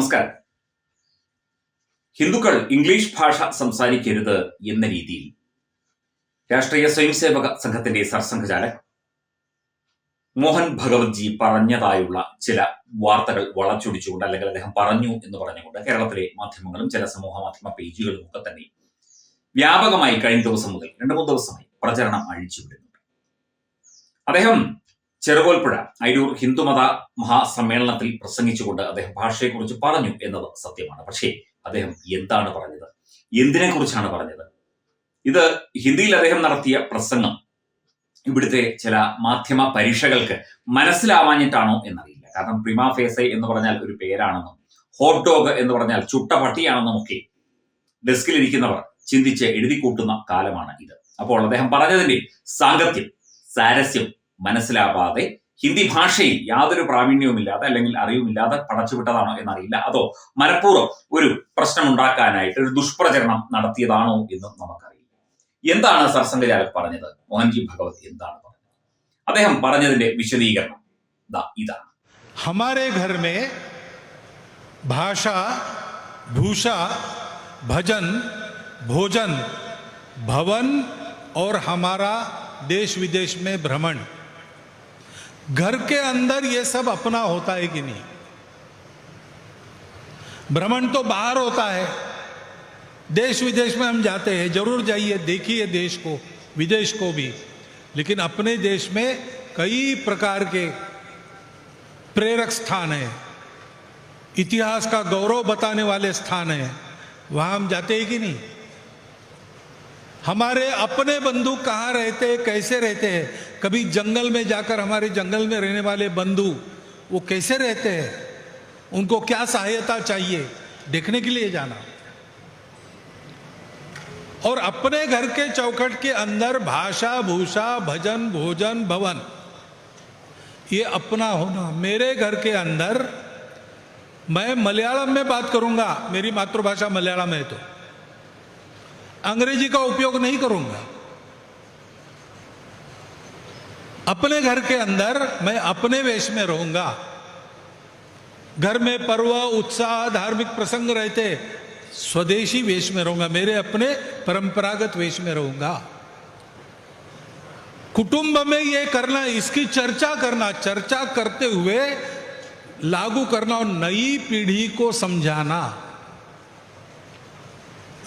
നമസ്കാരം. ഹിന്ദുക്കൾ ഇംഗ്ലീഷ് ഭാഷ സംസാരിക്കരുത് എന്ന രീതിയിൽ രാഷ്ട്രീയ സ്വയംസേവക സംഘത്തിന്റെ സർസംഘചാലക് മോഹൻ ഭഗവത് ജി പറഞ്ഞതായുള്ള ചില വാർത്തകൾ വളച്ചൊടിച്ചുകൊണ്ട് അല്ലെങ്കിൽ അദ്ദേഹം പറഞ്ഞു എന്ന് പറഞ്ഞുകൊണ്ട് കേരളത്തിലെ മാധ്യമങ്ങളും ചില സമൂഹ മാധ്യമ പേജുകളും ഒക്കെ തന്നെ വ്യാപകമായി കഴിഞ്ഞ ദിവസം മുതൽ രണ്ടു മൂന്ന് ദിവസമായി പ്രചരണം അഴിച്ചുവിടുന്നുണ്ട് അദ്ദേഹം ചെറുകോൽപ്പുഴ അയിരൂർ ഹിന്ദുമത മഹാസമ്മേളനത്തിൽ പ്രസംഗിച്ചുകൊണ്ട് അദ്ദേഹം ഭാഷയെക്കുറിച്ച് പറഞ്ഞു എന്നത് സത്യമാണ്. പക്ഷേ അദ്ദേഹം എന്താണ് പറഞ്ഞത്? എന്തിനെക്കുറിച്ചാണ് പറഞ്ഞത്? ഇത് ഹിന്ദിയിൽ അദ്ദേഹം നടത്തിയ പ്രസംഗം. ഇവിടുത്തെ ചില മാധ്യമ പരീക്ഷകൾക്ക് മനസ്സിലാവാഞ്ഞിട്ടാണോ എന്നറിയില്ല. കാരണം പ്രിമാ ഫേസെ എന്ന് പറഞ്ഞാൽ ഒരു പേരാണെന്നും ഹോട്ട് ഡോഗ് എന്ന് പറഞ്ഞാൽ ചുട്ട പട്ടിയാണെന്നും ഒക്കെ ഡെസ്കിലിരിക്കുന്നവർ ചിന്തിച്ച് എഴുതി കൂട്ടുന്ന കാലമാണ് ഇത്. അപ്പോൾ അദ്ദേഹം പറഞ്ഞതിന്റെ സാങ്കത്യം സാരസ്യം മനസ്സിലാവാതെ ഹിന്ദി ഭാഷയിൽ യാതൊരു പ്രാവീണ്യവുമില്ലാതെ അല്ലെങ്കിൽ അറിവുമില്ലാതെ പടച്ചുവിട്ടതാണോ എന്നറിയില്ല അതോ മനഃപൂർവ്വം ഒരു പ്രശ്നം ഉണ്ടാക്കാനായിട്ട് ഒരു ദുഷ്പ്രചരണം നടത്തിയതാണോ എന്നും നമുക്കറിയില്ല എന്താണ് സർസംഘചാലക് പറഞ്ഞത് മോഹൻജി ഭഗവത് എന്താണ് പറഞ്ഞത് അദ്ദേഹം പറഞ്ഞതിന്റെ വിശദീകരണം ദാ ഇതാണ് हमारे घर में भाषा भूषा भजन भोजन भवन और हमारा देश विदेश में भ्रमण घर के अंदर ये सब अपना होता है कि नहीं? भ्रमण तो बाहर होता है। देश विदेश में हम जाते हैं, ज़रूर जाइए, देखिए देश को, विदेश को भी। लेकिन अपने देश में कई प्रकार के प्रेरक स्थान है। इतिहास का गौरव बताने वाले स्थान है। वहाँ हम जाते हैं कि नहीं? हमारे अपने बंधु कहाँ रहते हैं, कैसे रहते हैं? कभी जंगल में जाकर हमारे जंगल में रहने वाले बंधु, वो कैसे रहते हैं? उनको क्या सहायता चाहिए? देखने के लिए जाना। और अपने घर के चौखट के अंदर भाषा, भूषा, भजन, भोजन, भवन, ये अपना होना। मेरे घर के अंदर मैं मलयालम में बात करूँगा। मेरी मातृभाषा मलयालम है तो। अंग्रेज़ी का उपयोग नहीं करूँगा। अपने घर के अंदर मैं अपने वेश में रहूँगा। घर में पर्व, उत्साह, धार्मिक प्रसंग रहते, स्वदेशी वेश में रहूँगा, मेरे अपने परंपरागत वेश में रहूँगा। कुटुंब में ये करना, इसकी चर्चा करना, चर्चा करते हुए लागू करना और नई पीढ़ी को समझाना।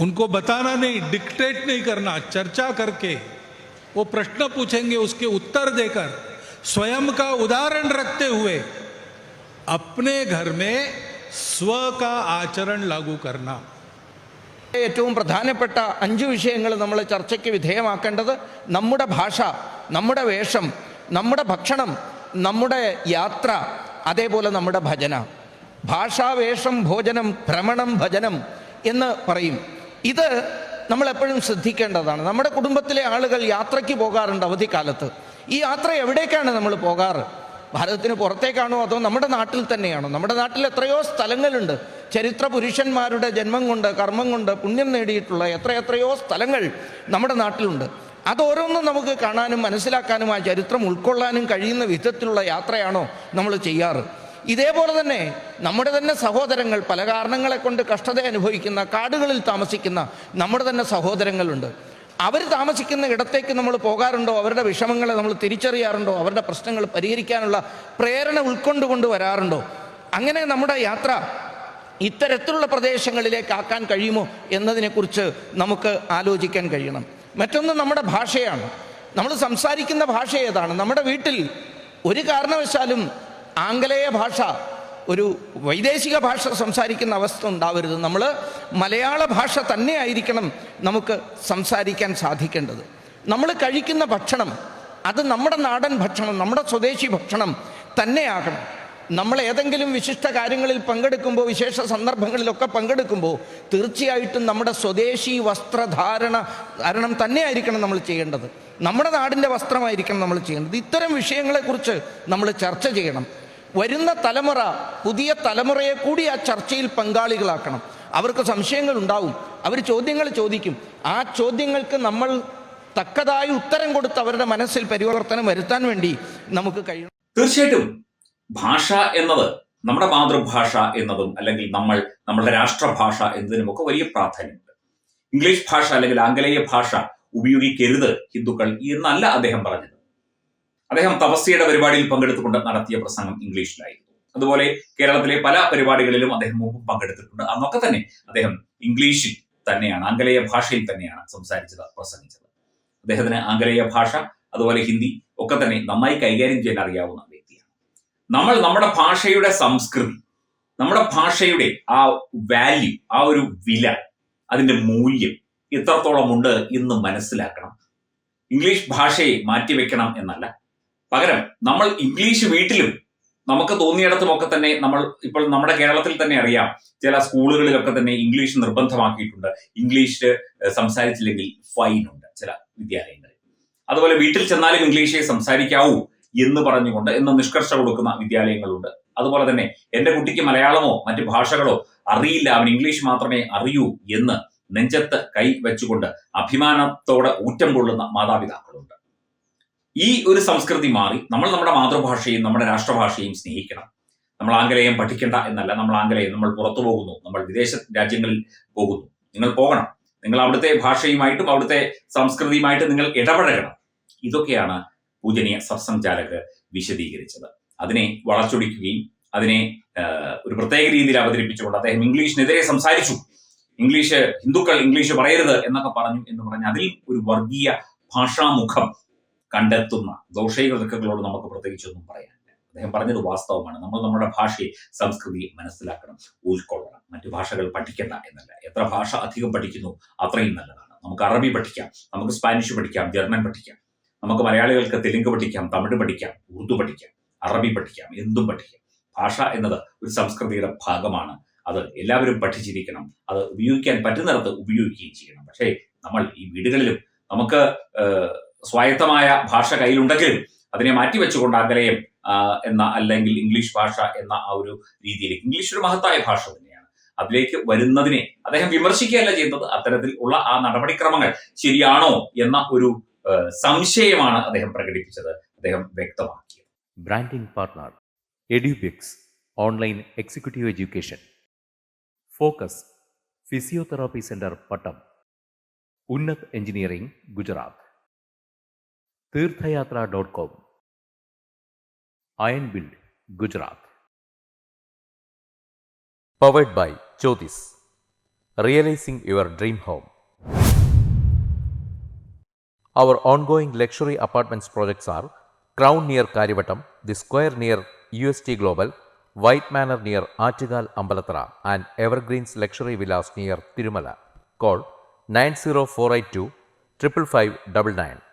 उनको बताना नहीं, डिक्टेट नहीं करना, चर्चा करके वो प्रश्न पूछेंगे उसके उत्तर देकर स्वयं का उदाहरण रखते हुए अपने घर में स्व का आचरण लागू करना ഏറ്റവും പ്രധാനപ്പെട്ട അഞ്ച് വിഷയങ്ങൾ നമ്മൾ ചർച്ചയ്ക്ക് വിധേയമാക്കേണ്ടത് നമ്മുടെ ഭാഷ നമ്മുടെ വേഷം നമ്മുടെ ഭക്ഷണം നമ്മുടെ യാത്ര അതേപോലെ നമ്മുടെ ഭജന ഭാഷ വേഷം ഭോജനം ഭ്രമണം ഭജനം എന്ന് പറയും ഇത് നമ്മൾ എപ്പോഴും ശ്രദ്ധിക്കേണ്ടതാണ്. നമ്മുടെ കുടുംബത്തിലെ ആളുകൾ യാത്രയ്ക്ക് പോകാറുണ്ട് അവധിക്കാലത്ത്. ഈ യാത്ര എവിടേക്കാണ് നമ്മൾ പോകാറ്? ഭാരതത്തിന് പുറത്തേക്കാണോ അതോ നമ്മുടെ നാട്ടിൽ തന്നെയാണോ? നമ്മുടെ നാട്ടിൽ എത്രയോ സ്ഥലങ്ങളുണ്ട്. ചരിത്ര പുരുഷന്മാരുടെ ജന്മം കൊണ്ട് കർമ്മം കൊണ്ട് പുണ്യം നേടിയിട്ടുള്ള എത്ര എത്രയോ സ്ഥലങ്ങൾ നമ്മുടെ നാട്ടിലുണ്ട്. അതോരോന്നും നമുക്ക് കാണാനും മനസ്സിലാക്കാനും ആ ചരിത്രം ഉൾക്കൊള്ളാനും കഴിയുന്ന വിധത്തിലുള്ള യാത്രയാണോ നമ്മൾ ചെയ്യാറ്. ഇതേപോലെ തന്നെ നമ്മുടെ തന്നെ സഹോദരങ്ങൾ പല കാരണങ്ങളെ കൊണ്ട് കഷ്ടത അനുഭവിക്കുന്ന കാടുകളിൽ താമസിക്കുന്ന നമ്മുടെ തന്നെ സഹോദരങ്ങളുണ്ട്. അവർ താമസിക്കുന്ന ഇടത്തേക്ക് നമ്മൾ പോകാറുണ്ടോ? അവരുടെ വിഷമങ്ങളെ നമ്മൾ തിരിച്ചറിയാറുണ്ടോ? അവരുടെ പ്രശ്നങ്ങൾ പരിഹരിക്കാനുള്ള പ്രേരണ ഉൾക്കൊണ്ടുകൊണ്ട് വരാറുണ്ടോ? അങ്ങനെ നമ്മുടെ യാത്ര ഇത്തരത്തിലുള്ള പ്രദേശങ്ങളിലേക്ക് ആക്കാൻ കഴിയുമോ എന്നതിനെക്കുറിച്ച് നമുക്ക് ആലോചിക്കാൻ കഴിയണം. മറ്റൊന്ന് നമ്മുടെ ഭാഷയാണ്. നമ്മൾ സംസാരിക്കുന്ന ഭാഷ ഏതാണ്? നമ്മുടെ വീട്ടിൽ ഒരു കാരണവശാലും ആംഗലേയ ഭാഷ ഒരു വൈദേശിക ഭാഷ സംസാരിക്കുന്ന അവസ്ഥ ഉണ്ടാവരുത്. നമ്മൾ മലയാള ഭാഷ തന്നെ ആയിരിക്കണം നമുക്ക് സംസാരിക്കാൻ സാധിക്കേണ്ടത്. നമ്മൾ കഴിക്കുന്ന ഭക്ഷണം അത് നമ്മുടെ നാടൻ ഭക്ഷണം നമ്മുടെ സ്വദേശി ഭക്ഷണം തന്നെയാകണം. നമ്മൾ ഏതെങ്കിലും വിശിഷ്ട കാര്യങ്ങളിൽ പങ്കെടുക്കുമ്പോൾ വിശേഷ സന്ദർഭങ്ങളിലൊക്കെ പങ്കെടുക്കുമ്പോൾ തീർച്ചയായിട്ടും നമ്മുടെ സ്വദേശി വസ്ത്രധാരണ ധാരണം തന്നെയായിരിക്കണം നമ്മൾ ചെയ്യേണ്ടത്. നമ്മുടെ നാടിന്റെ വസ്ത്രമായിരിക്കണം നമ്മൾ ചെയ്യേണ്ടത്. ഇത്തരം വിഷയങ്ങളെക്കുറിച്ച് നമ്മൾ ചർച്ച ചെയ്യണം. വരുന്ന തലമുറ പുതിയ തലമുറയെ കൂടി ആ ചർച്ചയിൽ പങ്കാളികളാക്കണം. അവർക്ക് സംശയങ്ങൾ ഉണ്ടാവും. അവർ ചോദ്യങ്ങൾ ചോദിക്കും. ആ ചോദ്യങ്ങൾക്ക് നമ്മൾ തക്കതായി ഉത്തരം കൊടുത്ത് അവരുടെ മനസ്സിൽ പരിവർത്തനം വരുത്താൻ വേണ്ടി നമുക്ക് കഴിയണം. തീർച്ചയായിട്ടും ഭാഷ എന്നത് നമ്മുടെ മാതൃഭാഷ എന്നതും അല്ലെങ്കിൽ നമ്മൾ നമ്മുടെ രാഷ്ട്രഭാഷ എന്നതിനുമൊക്കെ വലിയ പ്രാധാന്യമുണ്ട്. ഇംഗ്ലീഷ് ഭാഷ അല്ലെങ്കിൽ ആംഗലേയ ഭാഷ ഉപയോഗിക്കരുത് ഹിന്ദുക്കൾ എന്നല്ല അദ്ദേഹം പറഞ്ഞത്. അദ്ദേഹം തപസ്യയുടെ പരിപാടിയിൽ പങ്കെടുത്തുകൊണ്ട് നടത്തിയ പ്രസംഗം ഇംഗ്ലീഷിലായിരുന്നു. അതുപോലെ കേരളത്തിലെ പല പരിപാടികളിലും അദ്ദേഹം മുമ്പ് പങ്കെടുത്തിട്ടുണ്ട്. അന്നൊക്കെ തന്നെ അദ്ദേഹം ഇംഗ്ലീഷിൽ തന്നെയാണ് ആംഗലേയ ഭാഷയിൽ തന്നെയാണ് സംസാരിച്ചത് പ്രസംഗിച്ചത്. അദ്ദേഹത്തിന് ആംഗലേയ ഭാഷ അതുപോലെ ഹിന്ദി ഒക്കെ തന്നെ നന്നായി കൈകാര്യം ചെയ്യാൻ അറിയാവുന്ന വ്യക്തിയാണ്. നമ്മൾ നമ്മുടെ ഭാഷയുടെ സംസ്കൃതി നമ്മുടെ ഭാഷയുടെ ആ വാല്യൂ ആ ഒരു വില അതിന്റെ മൂല്യം എത്രത്തോളം ഉണ്ട് എന്ന് മനസ്സിലാക്കണം. ഇംഗ്ലീഷ് ഭാഷയെ മാറ്റിവെക്കണം എന്നല്ല പകരം നമ്മൾ ഇംഗ്ലീഷ് വീട്ടിലും നമുക്ക് തോന്നിയിടത്തുമൊക്കെ തന്നെ നമ്മൾ ഇപ്പോൾ നമ്മുടെ കേരളത്തിൽ തന്നെ അറിയാം ചില സ്കൂളുകളിലൊക്കെ തന്നെ ഇംഗ്ലീഷ് നിർബന്ധമാക്കിയിട്ടുണ്ട്. ഇംഗ്ലീഷ് സംസാരിച്ചില്ലെങ്കിൽ ഫൈൻ ഉണ്ട് ചില വിദ്യാലയങ്ങളിൽ. അതുപോലെ വീട്ടിൽ ചെന്നാലും ഇംഗ്ലീഷേ സംസാരിക്കാവൂ എന്ന് പറഞ്ഞുകൊണ്ട് എന്ന് നിഷ്കർഷ കൊടുക്കുന്ന വിദ്യാലയങ്ങളുണ്ട്. അതുപോലെ തന്നെ എന്റെ കുട്ടിക്ക് മലയാളമോ മറ്റു ഭാഷകളോ അറിയില്ല. അവൻ ഇംഗ്ലീഷ് മാത്രമേ അറിയൂ എന്ന് നെഞ്ചത്ത് കൈ വെച്ചുകൊണ്ട് അഭിമാനത്തോടെ ഊറ്റം കൊള്ളുന്ന മാതാപിതാക്കളുണ്ട്. ഈ ഒരു സംസ്കൃതി മാറി നമ്മൾ നമ്മുടെ മാതൃഭാഷയും നമ്മുടെ രാഷ്ട്രഭാഷയും സ്നേഹിക്കണം. നമ്മൾ ആംഗലേയം പഠിക്കേണ്ട എന്നല്ല നമ്മൾ ആംഗലേയം നമ്മൾ പുറത്തു പോകുന്നു നമ്മൾ വിദേശ രാജ്യങ്ങളിൽ പോകുന്നു. നിങ്ങൾ പോകണം. നിങ്ങൾ അവിടുത്തെ ഭാഷയുമായിട്ടും അവിടുത്തെ സംസ്കൃതിയുമായിട്ട് നിങ്ങൾ ഇടപഴകണം. ഇതൊക്കെയാണ് പൂജനീയ സത്സംചാലക് വിശദീകരിച്ചത്. അതിനെ വളച്ചൊടിക്കുകയും അതിനെ ഒരു പ്രത്യേക രീതിയിൽ അവതരിപ്പിച്ചുകൊണ്ട് അദ്ദേഹം ഇംഗ്ലീഷിനെതിരെ സംസാരിച്ചു. ഇംഗ്ലീഷ് ഹിന്ദുക്കൾ ഇംഗ്ലീഷ് പറയരുത് എന്നൊക്കെ പറഞ്ഞു എന്ന് പറഞ്ഞ് അതിൽ ഒരു വർഗീയ ഭാഷാമുഖം കണ്ടെത്തുന്ന ദോഷൈകൃതകളോട് നമുക്ക് പ്രത്യേകിച്ചൊന്നും പറയാനില്ല. അദ്ദേഹം പറഞ്ഞത് വാസ്തവമാണ്. നമ്മൾ നമ്മുടെ ഭാഷയെ സംസ്കൃതി മനസ്സിലാക്കണം ഉൾക്കൊള്ളണം. മറ്റു ഭാഷകൾ പഠിക്കണ്ട എന്നല്ല. എത്ര ഭാഷ അധികം പഠിക്കുന്നു അത്രയും നല്ലതാണ്. നമുക്ക് അറബി പഠിക്കാം നമുക്ക് സ്പാനിഷ് പഠിക്കാം ജർമ്മൻ പഠിക്കാം. നമുക്ക് മലയാളികൾക്ക് തെലുങ്ക് പഠിക്കാം തമിഴ് പഠിക്കാം ഉറുദു പഠിക്കാം അറബി പഠിക്കാം എന്തും പഠിക്കാം. ഭാഷ എന്നത് ഒരു സംസ്കൃതിയുടെ ഭാഗമാണ്. അത് എല്ലാവരും പഠിച്ചിരിക്കണം. അത് ഉപയോഗിക്കാൻ പറ്റുന്നിടത്ത് ഉപയോഗിക്കുകയും ചെയ്യണം. പക്ഷേ നമ്മൾ ഈ വീടുകളിലും നമുക്ക് സ്വായത്തമായ ഭാഷ കയ്യിലുണ്ടെങ്കിലും അതിനെ മാറ്റിവെച്ചുകൊണ്ട് ആംഗലേയം എന്ന അല്ലെങ്കിൽ ഇംഗ്ലീഷ് ഭാഷ എന്ന ആ ഒരു രീതിയിലേക്ക് ഇംഗ്ലീഷ് ഒരു മഹത്തായ ഭാഷ തന്നെയാണ്. അതിലേക്ക് വരുന്നതിനെ അദ്ദേഹം വിമർശിക്കുകയല്ല ചെയ്യുന്നത്. അത്തരത്തിൽ ഉള്ള ആ നടപടിക്രമങ്ങൾ ശരിയാണോ എന്ന ഒരു സംശയമാണ് അദ്ദേഹം പ്രകടിപ്പിച്ചത്. അദ്ദേഹം വ്യക്തമാക്കിയത് branding partner Edubix online executive education focus physiotherapy centre Pattom Unnat engineering Unnat Tirthayatra.com Iron Build Gujarat Powered by Jyotis Realizing your dream home Our ongoing luxury apartments projects are Crown near Karivattam, The Square near UST Global, White Manor near Achigal Ambalatra, and Evergreens Luxury Villas near Tirumala. Call 90482 55599.